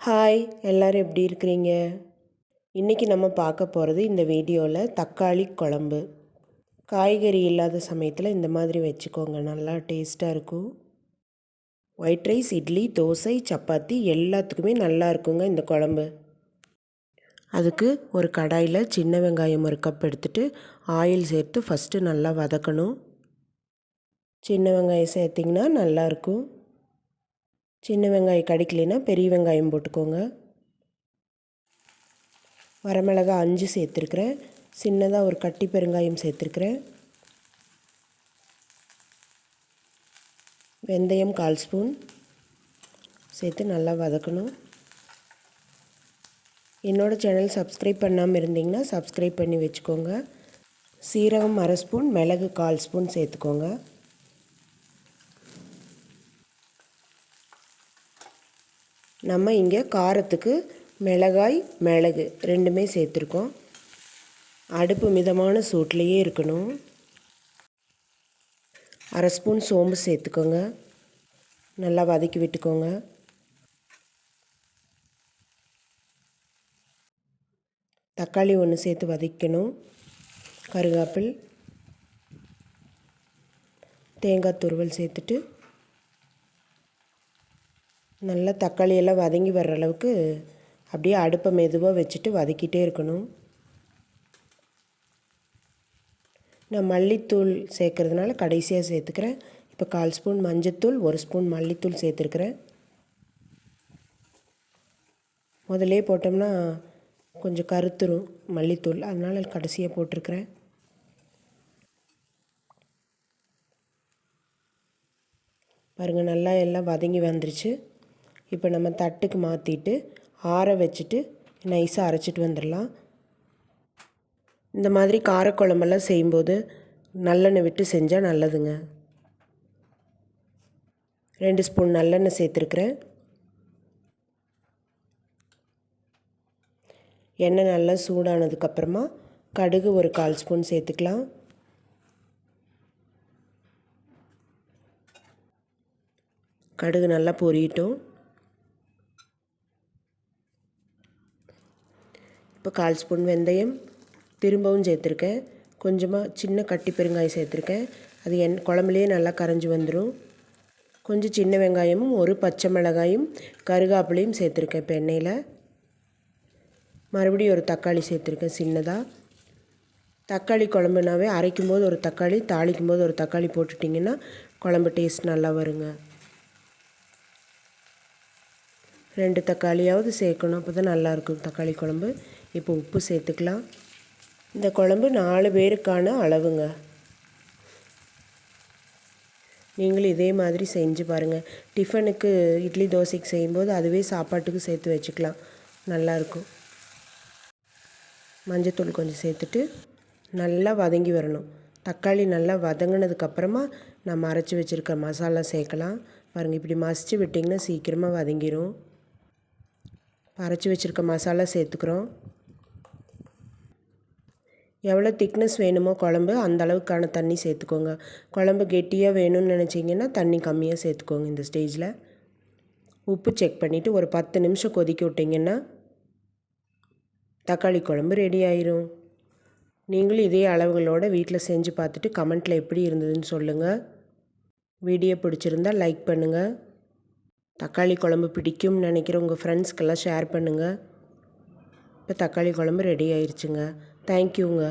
Hi எல்லோரும் எப்படி இருக்கிறீங்க? இன்றைக்கி நம்ம பார்க்க போகிறது இந்த வீடியோவில் தக்காளி குழம்பு. காய்கறி இல்லாத சமயத்தில் இந்த மாதிரி வச்சுக்கோங்க நல்லா டேஸ்ட்டாக இருக்கும். ஒயிட் ரைஸ் இட்லி தோசை சப்பாத்தி எல்லாத்துக்குமே நல்லா இருக்குங்க இந்த குழம்பு. அதுக்கு ஒரு கடாயில் சின்ன வெங்காயம் ஒரு கப் எடுத்துகிட்டு ஆயில் சேர்த்து ஃபஸ்ட்டு நல்லா வதக்கணும். சின்ன வெங்காயம் சேர்த்திங்கன்னா நல்லாயிருக்கும் சின்ன வெங்காயம் கடிக்கலைன்னா பெரிய வெங்காயம் போட்டுக்கோங்க. வரமிளகா அஞ்சு சேர்த்துருக்குறேன். சின்னதாக ஒரு கட்டி பெருங்காயம் சேர்த்துருக்குறேன். வெந்தயம் கால் ஸ்பூன் சேர்த்து நல்லா வதக்கணும். என்னோடய சேனல் சப்ஸ்கிரைப் பண்ணாமல் இருந்தீங்கன்னா சப்ஸ்கிரைப் பண்ணி வச்சுக்கோங்க. சீரகம் அரை ஸ்பூன் மிளகு கால் ஸ்பூன் சேர்த்துக்கோங்க. நம்ம இங்கே காரத்துக்கு மிளகாய் மிளகு ரெண்டுமே சேர்த்துருக்கோம். அடுப்பு மிதமான சூட்லேயே இருக்கணும். அரை ஸ்பூன் சோம்பு சேர்த்துக்கோங்க. நல்லா வதக்கி விட்டுக்கோங்க. தக்காளி ஒன்று சேர்த்து வதக்கணும். கருகாப்பில் தேங்காய் துருவல் சேர்த்துட்டு நல்லா தக்காளி எல்லாம் வதங்கி வர்ற அளவுக்கு அப்படியே அடுப்பை மெதுவாக வச்சுட்டு வதக்கிட்டே இருக்கணும். நான் மல்லித்தூள் சேர்க்குறதுனால கடைசியாக சேர்த்துக்கிறேன். இப்போ கால் ஸ்பூன் மஞ்சத்தூள் ஒரு ஸ்பூன் மல்லித்தூள் சேர்த்துருக்குறேன். முதலே போட்டோம்னா கொஞ்சம் கருத்துரும் மல்லித்தூள் அதனால் கடைசியாக போட்டிருக்கிறேன். பாருங்கள் நல்லா எல்லாம் வதங்கி வந்துருச்சு. இப்போ நம்ம தட்டுக்கு மாற்றிட்டு ஆற வச்சுட்டு நைஸாக அரைச்சிட்டு வந்துடலாம். இந்த மாதிரி காரக்குழம்பெல்லாம் செய்யும்போது நல்லெண்ணெய் விட்டு செஞ்சால் நல்லதுங்க. ரெண்டு ஸ்பூன் நல்லெண்ணெய் சேர்த்துருக்குறேன். எண்ணெய் நல்லா சூடானதுக்கப்புறமா கடுகு ஒரு கால் ஸ்பூன் சேர்த்துக்கலாம். கடுகு நல்லா பொரியட்டும். இப்போ கால் ஸ்பூன் வெந்தயம் திரும்பவும் சேர்த்துருக்கேன். கொஞ்சமாக சின்ன கட்டி பெருங்காயம் சேர்த்துருக்கேன். அது என் குழம்புலேயே நல்லா கரைஞ்சி வந்துடும் கொஞ்சம் சின்ன வெங்காயமும் ஒரு பச்சை மிளகாயும் கருகாப்பிலையும் சேர்த்துருக்கேன் இப்போ எண்ணெயில். மறுபடியும் ஒரு தக்காளி சேர்த்துருக்கேன் சின்னதாக தக்காளி குழம்புனாவே அரைக்கும் போது ஒரு தக்காளி தாளிக்கும் போது ஒரு தக்காளி போட்டுட்டிங்கன்னா குழம்பு டேஸ்ட் நல்லா வருங்க. ரெண்டு தக்காளியாவது சேர்க்கணும் அப்போ தான் நல்லாயிருக்கும் தக்காளி குழம்பு. இப்போ உப்பு சேர்த்துக்கலாம். இந்த குழம்பு நாலு பேருக்கான அளவுங்க. நீங்களும் இதே மாதிரி செஞ்சு பாருங்கள் டிஃபனுக்கு இட்லி தோசைக்கு செய்யும்போது அதுவே சாப்பாட்டுக்கு சேர்த்து வச்சுக்கலாம். நல்லாயிருக்கும். மஞ்சத்தூள் கொஞ்சம் சேர்த்துட்டு நல்லா வதங்கி வரணும். தக்காளி நல்லா வதங்கினதுக்கப்புறமா நம்ம அரைச்சி வச்சுருக்க மசாலா சேர்க்கலாம். பாருங்கள் இப்படி மசித்து விட்டிங்கன்னா சீக்கிரமாக வதங்கிடும் அரைச்சி வச்சுருக்க மசாலா சேர்த்துக்கிறோம். எவ்வளோ திக்னஸ் வேணுமோ குழம்பு அந்த அளவுக்கான தண்ணி சேர்த்துக்கோங்க. குழம்பு கெட்டியாக வேணும்னு நினச்சிங்கன்னா தண்ணி கம்மியாக சேர்த்துக்கோங்க இந்த ஸ்டேஜில். உப்பு செக் பண்ணிவிட்டு ஒரு பத்து நிமிஷம் கொதிக்க விட்டிங்கன்னா தக்காளி குழம்பு ரெடி ஆயிரும். நீங்களும் இதே அளவுகளோடு வீட்டில் செஞ்சு பார்த்துட்டு கமெண்ட்டில் எப்படி இருந்ததுன்னு சொல்லுங்கள் வீடியோ பிடிச்சிருந்தால் லைக் பண்ணுங்கள் தக்காளி குழம்பு பிடிக்கும்னு நினைக்கிற உங்கள் ஃப்ரெண்ட்ஸ்க்கெல்லாம் ஷேர் பண்ணுங்கள் இப்போ தக்காளி குழம்பு ரெடி ஆயிடுச்சுங்க தேங்க்யூங்க